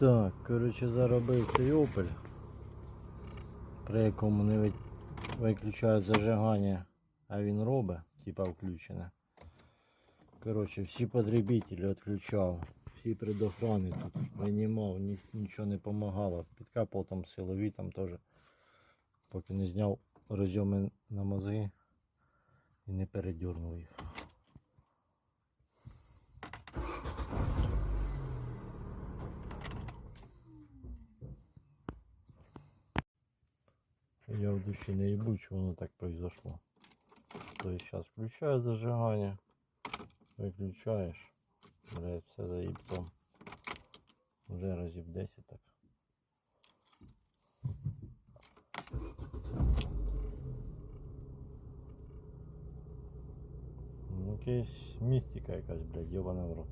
Так, коротше, заробив цей опель, при якому не ви- виключають зажигання, а він робить, типа включене. Коротше, всі потребителі відключав, всі предохрани тут винімав, нічого не допомагало. Підкапав там силові там теж. Поки не зняв розйоми на мозги і не передернув їх. Я в душі не їбу, що воно так произошло. То есть сейчас включаю зажигание, выключаешь, блядь, все заебтом. Уже разів 10 так. Ну, Якась містика якась, блядь, йобаний в рот.